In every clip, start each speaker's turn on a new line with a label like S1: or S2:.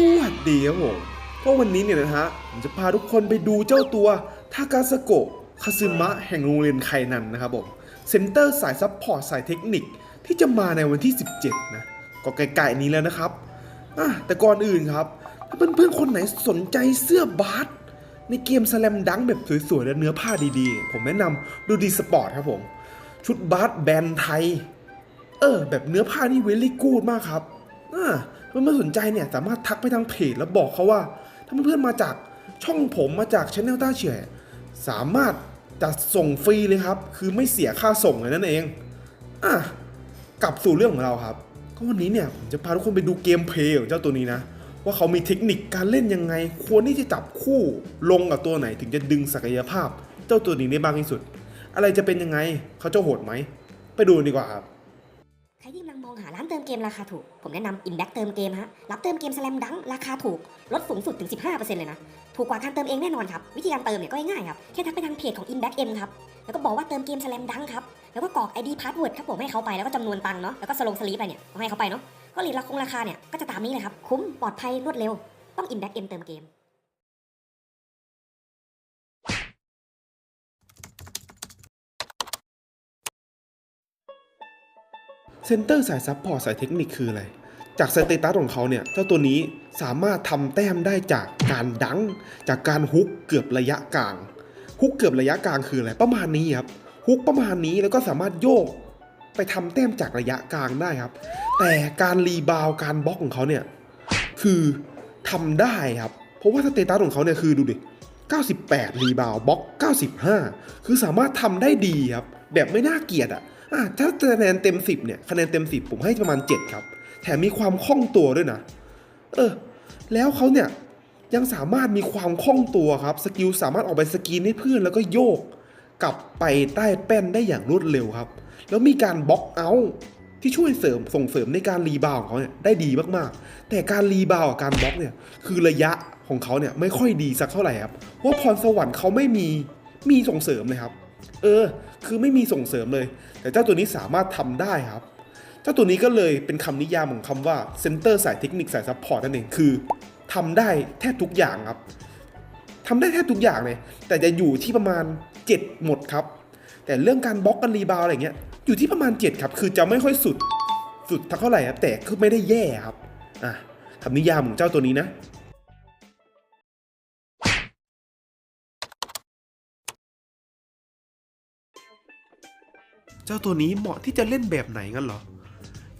S1: สวัสดีครับผมก็วันนี้เนี่ยนะฮะผมจะพาทุกคนไปดูเจ้าตัวทากาสโกะคาซึมะแห่งโรงเรียนไคนันนะครับผมเซ็นเตอร์สายซัพพอร์ตสายเทคนิคที่จะมาในวันที่ 17 นะ ก็ใกล้ๆนี้แล้วนะครับอะแต่ก่อนอื่นครับ ถ้าเพื่อนๆคนไหนสนใจเสื้อบาสในเกมสแลมดังแบบสวยๆ และเนื้อผ้าดีๆ ผมแนะนำดูดีสปอร์ตครับผม ชุดบาสแบรนด์ไทย เออ แบบเนื้อผ้านี่เวลี่กูดมากครับอ่า เพื่อนๆสนใจเนี่ยสามารถทักไปทางเพจแล้วบอกเขาว่า ถ้าเพื่อนๆมาจากช่องผมมาจากช anel ต้าเฉยสามารถจะส่งฟรีเลยครับ คือไม่เสียค่าส่งเลยนั่นเองอะกลับสู่เรื่องของเราครับ ก็วันนี้เนี่ยผมจะพาทุกคนไปดูเกมเพลย์ของเจ้าตัวนี้นะ ว่าเขามีเทคนิคการเล่นยังไง ควรที่จะจับคู่ลงกับตัวไหน ถึงจะดึงศักยภาพ เจ้าตัวนี้ได้มากที่สุด อะไรจะเป็นยังไงเขาจะโหดไหมไปดูดีกว่าครับ
S2: มองหาร้านเติมเกมราคาถูก ผมแนะนำ Inback เติมเกมฮะ รับเติมเกมสแลมดังราคาถูก ลดสูงสุดถึง 15%เลยนะ ถูกกว่าการเติมเองแน่นอนครับ วิธีการเติมเนี่ยก็ง่ายครับ แค่ทักไปทางเพจของ Inback M ครับ แล้วก็บอกว่าเติมเกมสแลมดังครับ แล้วก็กรอก ID password ครับผมให้เขาไป แล้วก็จำนวนตังค์เนาะ แล้วก็สลงสลีปไปเนี่ยให้เขาไปเนาะ ก็รีดราคงราคาเนี่ยก็จะตามนี้เลยครับ คุ้ม ปลอดภัย รวดเร็ว ต้อง Inback M เติมเกม
S1: เซนเตอร์สายซับพอร์ตสายเทคนิคคืออะไร จากสเตตัสของเขาเนี่ย เจ้าตัวนี้สามารถทำแต้มได้จากการดัง จากการฮุกเกือบระยะกลาง ฮุกเกือบระยะกลางคืออะไร ประมาณนี้ครับ ฮุกประมาณนี้แล้วก็สามารถโยกไปทำแต้มจากระยะกลางได้ครับ แต่การรีบาวการบล็อกของเขาเนี่ย คือทำได้ครับ เพราะว่าสเตตัสของเขาเนี่ยคือดูดิ 98 รีบาวบล็อก 95 คือสามารถทำได้ดีครับ แบบไม่น่าเกลียดอะอะ ถ้าคะแนนเต็ม10เนี่ยคะแนนเต็ม10ผมให้ประมาณ7ครับ แถมมีความคล่องตัวด้วยนะ เออ แล้วเขาเนี่ยยังสามารถมีความคล่องตัวครับสกิลสามารถออกไปสกีนให้เพื่อนแล้วก็โยก กลับไปใต้แป้นได้อย่างรวดเร็วครับ แล้วมีการบล็อกเอาท์ที่ช่วยเสริมส่งเสริมในการรีบาวของเขาเนี่ยได้ดีมากๆ แต่การรีบาวกับการบล็อกเนี่ยคือระยะของเขาเนี่ยไม่ค่อยดีสักเท่าไหร่ครับเพราะว่าพรสวรรค์เขาไม่มีมีส่งเสริมเลยครับ เออ คือไม่มีส่งเสริมเลย แต่เจ้าตัวนี้สามารถทำได้ครับ เจ้าตัวนี้ก็เลยเป็นคำนิยามของคำว่าเซนเตอร์สายเทคนิคสายซัพพอร์ตนั่นเองคือทำได้แทบทุกอย่างครับทำได้แทบทุกอย่างเลย แต่จะอยู่ที่ประมาณ 7 หมดครับ แต่เรื่องการบล็อกกันรีบาวอะไรเงี้ยอยู่ที่ประมาณ 7 ครับ คือจะไม่ค่อยสุดสุดเท่าไหร่ครับแต่คือไม่ได้แย่ครับอะคำนิยามของเจ้าตัวนี้นะ เจ้าตัวนี้เหมาะที่จะเล่นแบบไหนงั้นเหรอ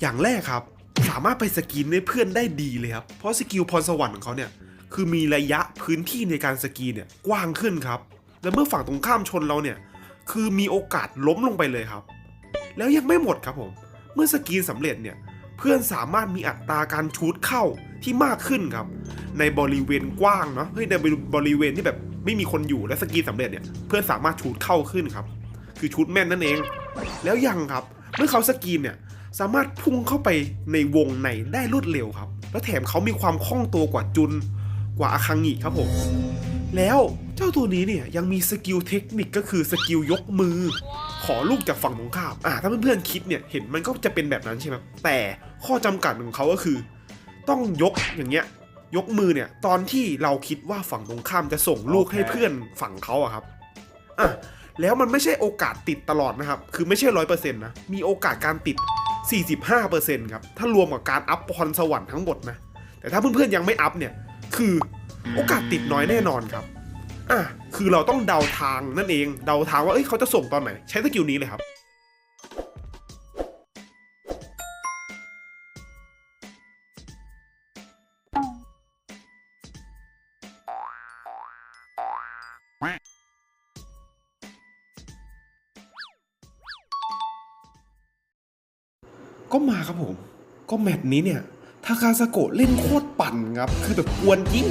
S1: อย่างแรกครับ สามารถไปสกรีนให้เพื่อนได้ดีเลยครับ เพราะสกิลพรสวรรค์ของเขาเนี่ยคือมีระยะพื้นที่ในการสกีเนี่ยกว้างขึ้นครับ และเมื่อฝั่งตรงข้ามชนเราเนี่ยคือมีโอกาสล้มลงไปเลยครับ แล้วยังไม่หมดครับผม เมื่อสกีนสำเร็จเนี่ยเพื่อนสามารถมีอัตราการชูดเข้าที่มากขึ้นครับ ในบริเวณกว้างเนาะเฮ้ยในบริเวณที่แบบไม่มีคนอยู่และสกีนสำเร็จเนี่ยเพื่อนสามารถชูดเข้าขึ้นครับ คือชุดแม่นนั่นเอง แล้วยังครับ เมื่อเขาสกรีนเนี่ยสามารถพุ่งเข้าไปในวงในได้รวดเร็วครับ แล้วแถมเขามีความคล่องตัวกว่าจุนกว่าอาคังิครับผม แล้วเจ้าตัวนี้เนี่ยยังมีสกิลเทคนิคก็คือสกิลยกมือ ขอลูกจากฝั่งตรงข้ามอ่าถ้าเพื่อนๆคิดเนี่ยเห็นมันก็จะเป็นแบบนั้นใช่ไหมแต่ข้อจำกัดของเขาก็คือ ต้องยกอย่างเงี้ยยกมือเนี่ยตอนที่เราคิดว่าฝั่งตรงข้ามจะส่งลูกให้เพื่อนฝั่งเขาอะครับอะ แล้วมันไม่ใช่โอกาสติดตลอดนะครับ คือไม่ใช่ร้อยเปอร์เซ็นต์นะ มีโอกาสการติด 45%ครับ ถ้ารวมกับการอัพพรสวรรค์ทั้งหมดนะ แต่ถ้าเพื่อนๆยังไม่อัพเนี่ย คือโอกาสติดน้อยแน่นอนครับ อะ คือเราต้องเดาทางนั่นเอง เดาทางว่า เอ้ย เขาจะส่งตอนไหน ใช้สกิลนี้เลยครับ ก็แมตช์นี้เนี่ยทาคาสโกะเล่นโคตรปั่นครับ คือแบบกวนยิ่ง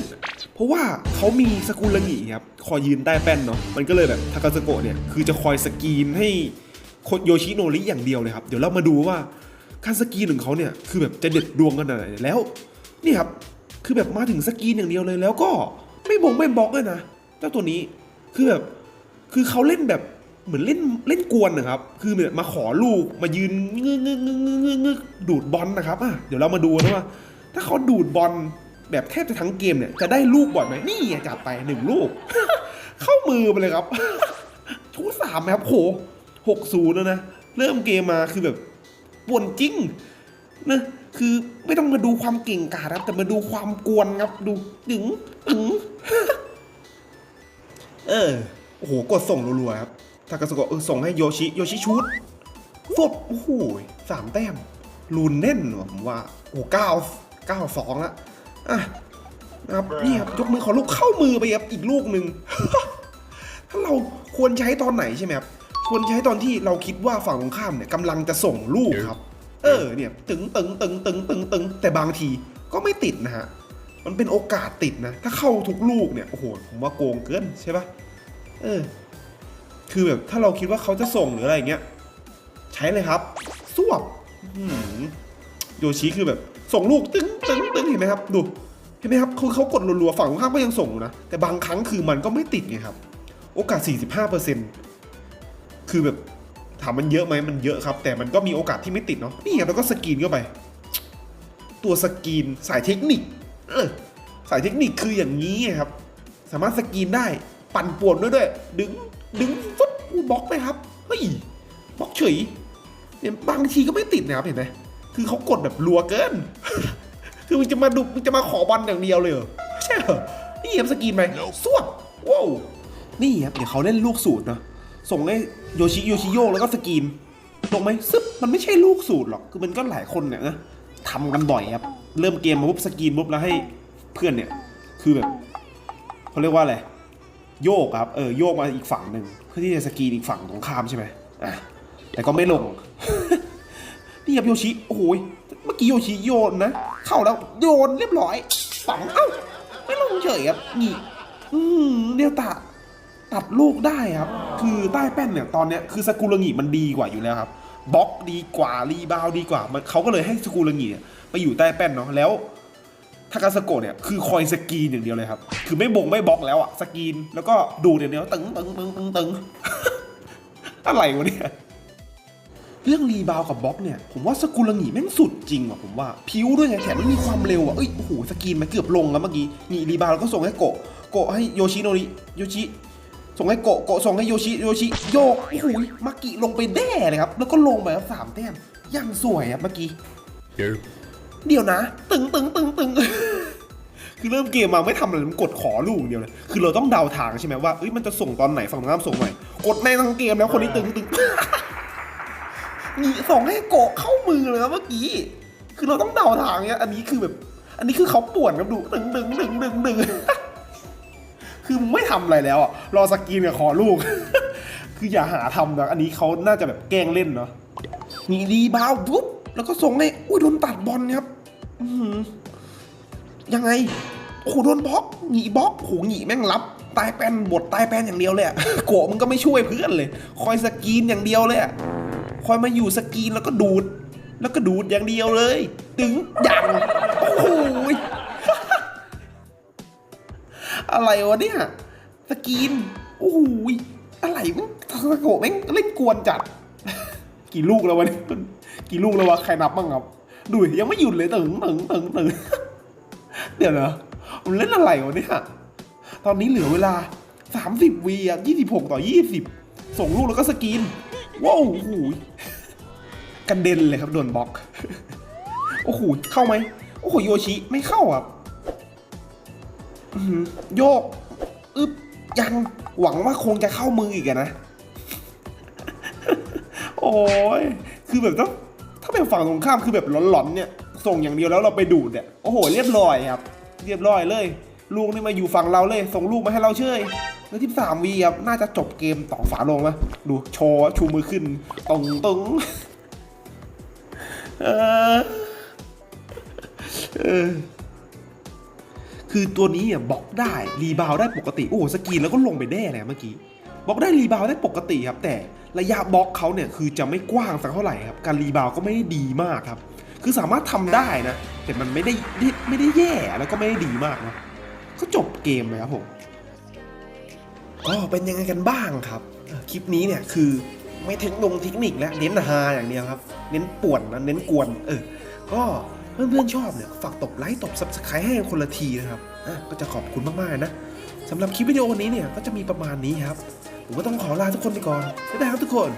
S1: เพราะว่าเขามีสกุลงิครับ คอยยืนใต้แป้นเนาะ มันก็เลยแบบทาคาสโกะเนี่ย คือจะคอยสกรีนให้โคโยชิโนริอย่างเดียวเลยครับ เดี๋ยวเรามาดูว่าการสกรีนของเขาเนี่ย คือแบบจะเด็ดดวงกันไหนแล้ว นี่ครับ คือแบบมาถึงสกรีนอย่างเดียวเลย แล้วก็ไม่บงไม่บล็อกเลยนะ เจ้าตัวนี้ คือแบบ คือเขาเล่นแบบ เหมือนเล่นเล่นกวนนะครับ คือแบบมาขอลูกมายืนงึกงึกงึกงึกงึกดูดบอลนะครับอะเดี๋ยวเรามาดูนะว่าถ้าเขาดูดบอลแบบแทบจะทั้งเกมเนี่ยจะได้ลูกบ่อยไหมนี่จัดไปหนึ่งลูก เข้ามือไปเลยครับชูสามครับโหหกศูนย์แล้วนะ เริ่มเกมมาคือแบบป่วนจริงนะคือไม่ต้องมาดูความเก่งกาจครับ แต่มาดูความกวนครับดูดึงตึงเออโอ้โหกดส่งรัวๆครับ ทากาสโกะเออส่งให้โยชิโยชิชูดฟบโอ้โหสามแต้มลูนเน่นผมว่าโอ้เก้าเก้าสองละอะนะครับนี่ครับยกมือขอลูกเข้ามือไปครับอีกลูกหนึ่งถ้าเราควรใช้ตอนไหนใช่ไหมครับควรใช้ตอนที่เราคิดว่าฝั่งตรงข้ามเนี่ยกำลังจะส่งลูกครับ เออเนี่ยตึงตึงตึงตึงตึงตึงแต่บางทีก็ไม่ติดนะฮะมันเป็นโอกาสติดนะ ถ้าเข้าทุกลูกเนี่ยโอ้โหผมว่าโกงเกินใช่ปะเออ คือแบบถ้าเราคิดว่าเขาจะส่งหรืออะไรเงี้ย ใช้เลยครับสวบโยชิคือแบบ ส่งลูกตึ้งตึ้งตึ้งเห็นไหมครับ ดู เห็นไหมครับคือเขากดรัวๆฝั่งข้ามก็ยังส่งอยู่นะ แต่บางครั้งคือมันก็ไม่ติดไงครับ โอกาส 45%คือแบบถามมันเยอะไหมมันเยอะครับ แต่มันก็มีโอกาสที่ไม่ติดเนาะนี่ไงแล้วก็สกรีนเข้าไป ตัวสกรีนสายเทคนิค เออสายเทคนิคคืออย่างนี้ครับ สามารถสกรีนได้ ปั่นป่วนด้วยด้วย ดึง ดึงฟุ๊บบล็อกไปครับเฮ้ยบล็อกเฉยเนี่ยบางทีก็ไม่ติดนะครับเห็นไหมคือเขากดแบบรัวเกิน คือมึงจะมาดูมึงจะมาขอบอลอย่างเดียวเลยเหรอไม่ใช่เหรอนี่ครับสกรีนไหมสวบว้าวนี่ครับเดี๋ยวเขาเล่นลูกสูตรเนาะส่งให้โยชิโยชิโยกแล้วก็สกรีนลงไหมซึบมันไม่ใช่ลูกสูตรหรอกคือมันก็หลายคนเนี่ยนะทำกันบ่อยครับ เริ่มเกมมาปุ๊บสกรีนปุ๊บแล้วให้เพื่อนเนี่ย คือแบบเขาเรียกว่าอะไร โยกครับเออโยกมาอีกฝั่งหนึ่งเพื่อที่จะสกีนอีกฝั่งตรงข้ามใช่ไหมอะแต่ก็ไม่ลงนี่ครับโยชิโอ้โหยเมื่อกี้โยชิโยนนะ เข้าแล้วโยนเรียบร้อยฝังเอ้าไม่ลงเฉยครับนี่อืมเดียวตะตัดลูกได้ครับ คือใต้แป้นเนี่ยตอนเนี้ยคือสกุลงิมันดีกว่าอยู่แล้วครับบล็อกดีกว่ารีบาวดีกว่ามันเขาก็เลยให้สกุลงีไปอยู่ใต้แป้นเนาะแล้ว ทากาสโกะเนี่ยคือคอยสกรีนอย่างเดียวเลยครับ คือไม่บงไม่บล็อกแล้วอะสกรีนแล้วก็ดูอย่างเดียวตึงตึงตึงตึงตึงอะไรวะเนี่ยเรื่องรีบาวกับบล็อกเนี่ยผมว่าสกุลงิแม่งสุดจริงว่ะผมว่าพิ้วด้วยไงแถมมันมีความเร็วอะเอ้ยโอ้โหสกีนมันเกือบลงแล้วเมื่อกี้นี่รีบาวแล้วก็ส่งให้โกะโกะให้โยชิโนริโยชิส่งให้โกะโกะส่งให้โยชิโยชิโยกโอ้โหมากิลงไปแด่เลยครับแล้วก็ลงไปครับสามแต้มยังสวยครับเมื่อกี้ เดี๋ยวนะ ตึงตึงตึงตึงคือเริ่มเกมมาไม่ทำอะไรมันกดขอลูกเดียวเลยคือเราต้องเดาทางใช่ไหมว่าเอ้ยมันจะส่งตอนไหนฝั่งตรงข้ามส่งหน่อยกดในทั้งเกมแล้วคนนี้ตึงตึงนี่ส่งให้โกะเข้ามือเลยครับเมื่อกี้ คือเราต้องเดาทางเนี้ยอันนี้คือแบบ อันนี้คือเขาป่วนครับดูตึงตึงตึงตึงตึงคือมึงไม่ทำอะไรแล้วอะรอสกีนกับขอลูก คืออย่าหาทำนะอันนี้เขาน่าจะแบบแกล้งเล่นเนาะมีรีบาวปุ๊บแล้วก็ส่งให้อุ้ยโดนตัดบอลครับ ยังไงโอ้โหโดนบล็อกหนีบล็อกโอ้หหนีแม่งรับตายแปนบทตายแปนอย่างเดียวเลยอะโกะมันก็ไม่ช่วยเพื่อนเลย คอยสกีนอย่างเดียวเลยอะคอยมาอยู่สกีนแล้วก็ดูด แล้วก็ดูดอย่างเดียวเลยตึงยังโอ้โหอะไรวะเนี่ยสกีนโอ้โหอะไรมันทาโกะแม่งเล่นกวนจัด กี่ลูกแล้ววะเนี่ยกี่ลูกแล้ววะใครนับบ้างครับ ดูยังไม่หยุดเลยตึงตึงตึงตึงเดี๋ยวนะมันเล่นอะไรวะเนี่ยตอนนี้เหลือเวลา 30วีอะ26 ต่อ 20 ส่งลูกแล้วก็สกรีน ว้าวโอ้โหกันเด็นเลยครับโดนบล็อก โอ้โห เข้าไหม โอ้โห โยชิ ไม่เข้าอะอื้อหือโยก อึบยังหวังว่าคงจะเข้ามืออีกอะนะ โอ้ย คือแบบต้อง เป็นฝั่งตรงข้ามคือแบบหลอนๆเนี่ยส่งอย่างเดียวแล้วเราไปดูดเนี่ยโอ้โหเรียบร้อยครับ เรียบร้อยเลย ลูกนี่มาอยู่ฝั่งเราเลย ส่งลูกมาให้เราเชยแล้วที่สามวีครับน่าจะจบเกมต่อฝาลงไหมดูโชว์ชูมือขึ้นตรงตรงเออเออคือตัวนี้อะบล็อกได้ รีบาวได้ปกติ โอ้สกีนแล้วก็ลงไปแน่เลยเมื่อกี้ บล็อกได้รีบาวได้ปกติครับ แต่ระยะบล็อกเขาเนี่ยคือจะไม่กว้างสักเท่าไหร่ครับ การรีบาวก็ไม่ได้ดีมากครับ คือสามารถทำได้นะ แต่มันไม่ได้ไม่ได้แย่แล้วก็ไม่ได้ดีมากนะก็จบเกมเลยครับผมก็เป็นยังไงกันบ้างครับ คลิปนี้เนี่ยคือไม่เทคลงเทคนิคแล้วเน้นฮาอย่างเดียวครับ เน้นป่วนนะเน้นกวนเออก็เพื่อนๆชอบเนี่ยฝากตบไลค์ตบซับสไครต์ให้คนละทีนะครับอะก็จะขอบคุณมากๆนะสำหรับคลิปวิดีโอนี้เนี่ยก็จะมีประมาณนี้ครับ ผมก็ต้องขอลาทุกคนไปก่อนได้ครับทุกคน